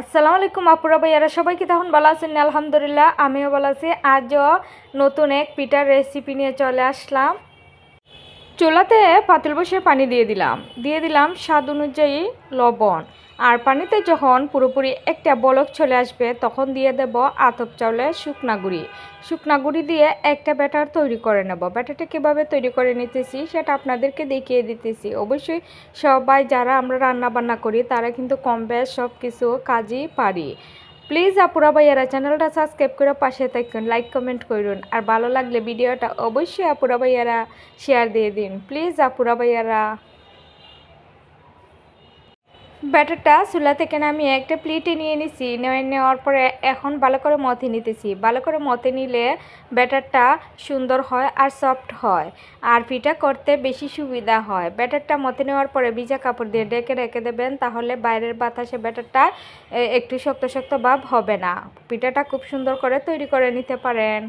আসসালামু আলাইকুম আপুরা ভাইয়ারা সবাইকে তখন বলা আছেন? আলহামদুলিল্লাহ, আমিও ভালো আছি। আজও নতুন এক পিঠার রেসিপি নিয়ে চলে আসলাম। চুলাতে পাতিল বসে পানি দিয়ে দিলাম। দিয়ে দিলাম স্বাদ অনুযায়ী লবণ। আর পানিতে যখন পুরোপুরি একটা বলক চলে আসবে, তখন দিয়ে দেব আতপ চাউলের শুকনা গুঁড়ি। শুকনা গুঁড়ি দিয়ে একটা ব্যাটার তৈরি করে নেব। ব্যাটারটা কীভাবে তৈরি করে নিতেছি সেটা আপনাদেরকে দেখিয়ে দিতেছি। অবশ্যই সবাই যারা আমরা রান্না বান্না করি, তারা কিন্তু কম বেশ সব কিছু কাজই পারি। প্লিজ আপুরা ভাইয়ারা চ্যানেলটা সাবস্ক্রাইব করে পাশে থাকুন, লাইক, কমেন্ট করুন। আর ভালো লাগলে ভিডিওটা অবশ্যই আপুরা ভাইয়ারা শেয়ার দিয়ে দিন। প্লিজ আপুরা ভাইয়ারা। ব্যাটারটা চুলা থেকে নামিয়ে একটা প্লেটে নিয়ে নিছি। নেওয়া নেওয়ার পরে এখন ভালো করে মথে নিতেছি। ভালো করে মথে নিলে ব্যাটারটা সুন্দর হয় আর সফট হয়। আর পিঠা করতে বেশি সুবিধা হয়। ব্যাটারটা মথে নেওয়ার পরে ভিজা কাপড় দিয়ে ডেকে রেখে দেবেন, তাহলে বাইরের বাতাসে ব্যাটারটা একটু শক্ত শক্ত ভাব হবে না। পিঠাটা খুব সুন্দর করে তৈরি করে নিতে পারেন।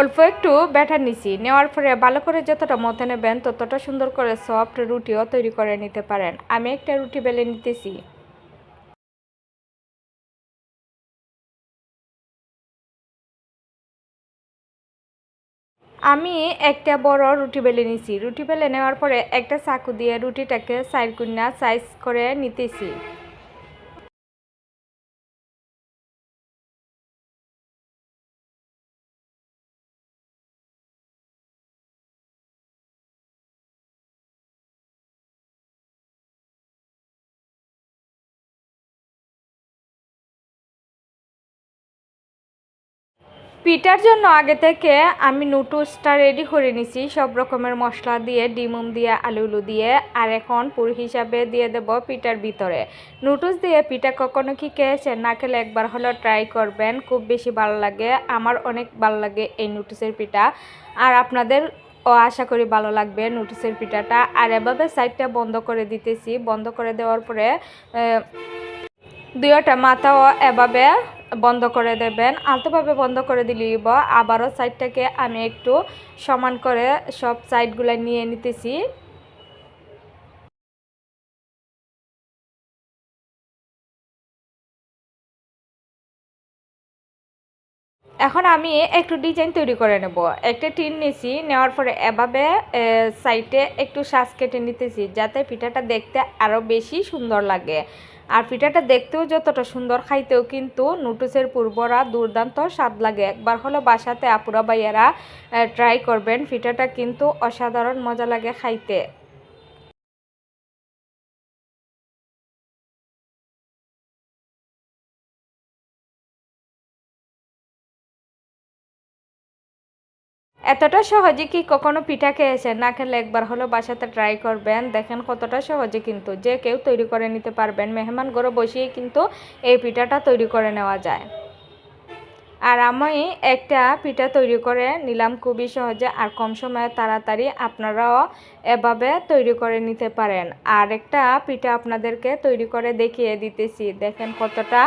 অল্প একটু ব্যাটার নিছি। নেওয়ার পরে ভালো করে যতটা মতে নেবেন, ততটা সুন্দর করে সফট রুটিও তৈরি করে নিতে পারেন। আমি একটা রুটি বেলে নিতেছি। আমি একটা বড় রুটি বেলে নিছি। রুটি বেলে নেওয়ার পরে একটা চাকু দিয়ে রুটিটাকে সাইড কুন্না সাইজ করে নিতেছি। পিঠার জন্য আগে থেকে আমি নুডলসটা রেডি করে নিছি। সব রকমের মশলা দিয়ে, ডিমুম দিয়ে আলুলু দিয়ে। আর এখন পুর হিসাবে দিয়ে দেব পিঠার ভিতরে। নুডলস দিয়ে পিঠা কখনো কি খেয়েছেন? না খেলে একবার হলেও ট্রাই করবেন। খুব বেশি ভালো লাগে। আমার অনেক ভালো লাগে এই নুডলসের পিঠা। আর আপনাদের ও আশা করি ভালো লাগবে নুডলসের পিঠাটা। আর এভাবে সাইডটা বন্ধ করে দিতেছি। বন্ধ করে দেওয়ার পরে দুইটা মাথাও এভাবে বন্ধ করে দেবেন। আলতোভাবে বন্ধ করে দিলেই আবারও সাইডটাকে আমি একটু সমান করে সব সাইডগুলো নিয়ে নিতেছি। এখন আমি একটু ডিজাইন তৈরি করে নেব। একটা টিন নিছি, নেওয়ার পরে এভাবে সাইডে একটু শ্বাস কেটে নিতেছি, যাতে পিঠাটা দেখতে আরও বেশি সুন্দর লাগে। আর পিঠাটা দেখতেও যতটা সুন্দর, খাইতেও কিন্তু নুটুসের পূর্বরা দুর্দান্ত স্বাদ লাগে। একবার হলো বাসাতে আপুরা বাইয়ারা ট্রাই করবেন। পিঠাটা কিন্তু অসাধারণ মজা লাগে খাইতে। এতটা সহজে কি কখনো পিঠা খেয়েছেন? না খেলে একবার হলো বাসাতে ট্রাই করবেন। দেখেন কতটা সহজে কিন্তু যে কেউ তৈরি করে নিতে পারবেন। মেহমান ঘরে বসিয়ে কিন্তু এই পিঠাটা তৈরি করে নেওয়া যায়। আর আমি একটা পিঠা তৈরি করে নিলাম খুবই সহজে আর কম সময়ে তাড়াতাড়ি আপনারাও এভাবে তৈরি করে নিতে পারেন। আর একটা পিঠা আপনাদেরকে তৈরি করে দেখিয়ে দিতেছি। দেখেন কতটা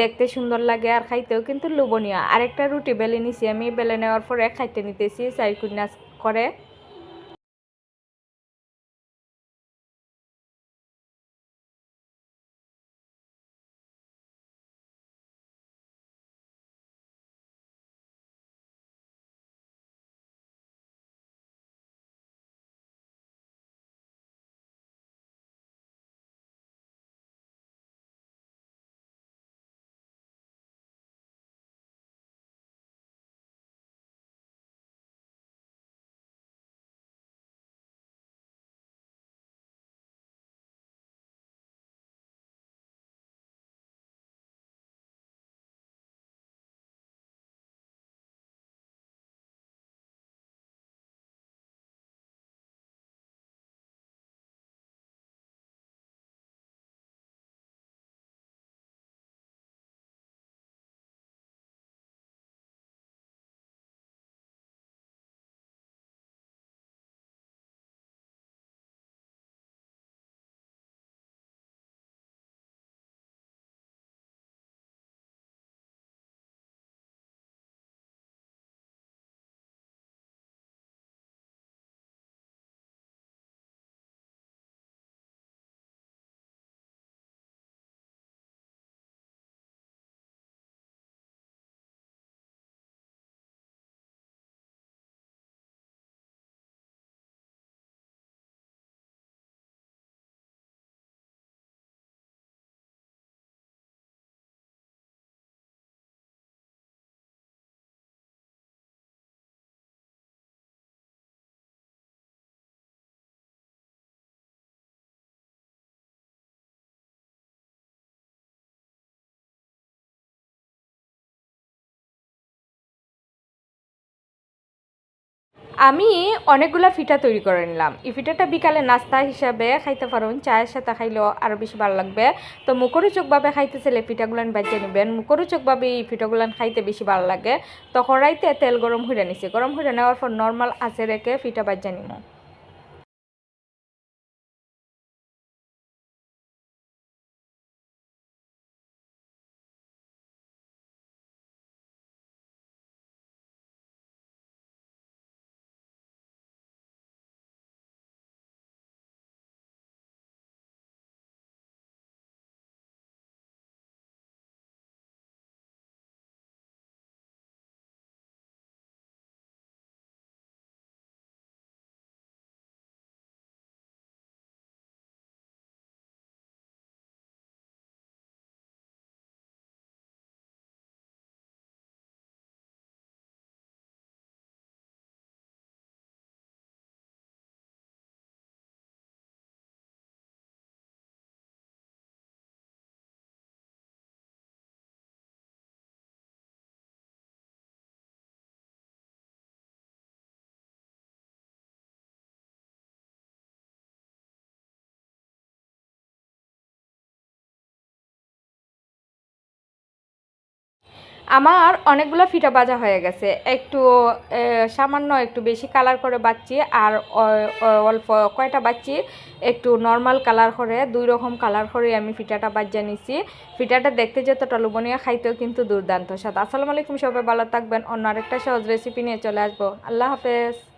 দেখতে সুন্দর লাগে আর খাইতেও কিন্তু লোভনীয়। আরেকটা রুটি বেলে নিছি আমি, বেলে নেওয়ার পরে খাইতে নিতেছি চাইকুন্যাস করে। আমি অনেকগুলা ফিটা তৈরি করে নিলাম। এই ফিটাটা বিকালে নাস্তা হিসাবে খাইতে পারুন, চায়ের সাথে খাইলেও আরও বেশি ভালো লাগবে। তো মুখরোচকভাবে খাইতে চাইলে পিঠাগুলান বাজিয়ে নেবেন মুখরোচকভাবে এই পিঠাগুলান খাইতে বেশি ভালো লাগে। তো কড়াইতে তেল গরম হয়ে নিছি। গরম হয়ে নেওয়ার পর নর্মাল আছে রেখে ফিটা বাজিয়ে নিব আমার অনেকগুলো ফিটা বাজা হয়ে গেছে। একটু সামান্য একটু বেশি কালার করে বাচ্চি আর অল্প কয়টা বাচ্চি একটু নর্মাল কালার করে, দুই রকম কালার করে আমি ফিটাটা বাজ্যা নিছি। ফিটাটা দেখতে যতটা টলুবনিয়া খাইতেও কিন্তু দুর্দান্ত স্বাদ। আসসালামু আলাইকুম সবাই, ভালো থাকবেন। অন্য আরেকটা সহজ রেসিপি নিয়ে চলে আসব। আল্লাহ হাফেজ।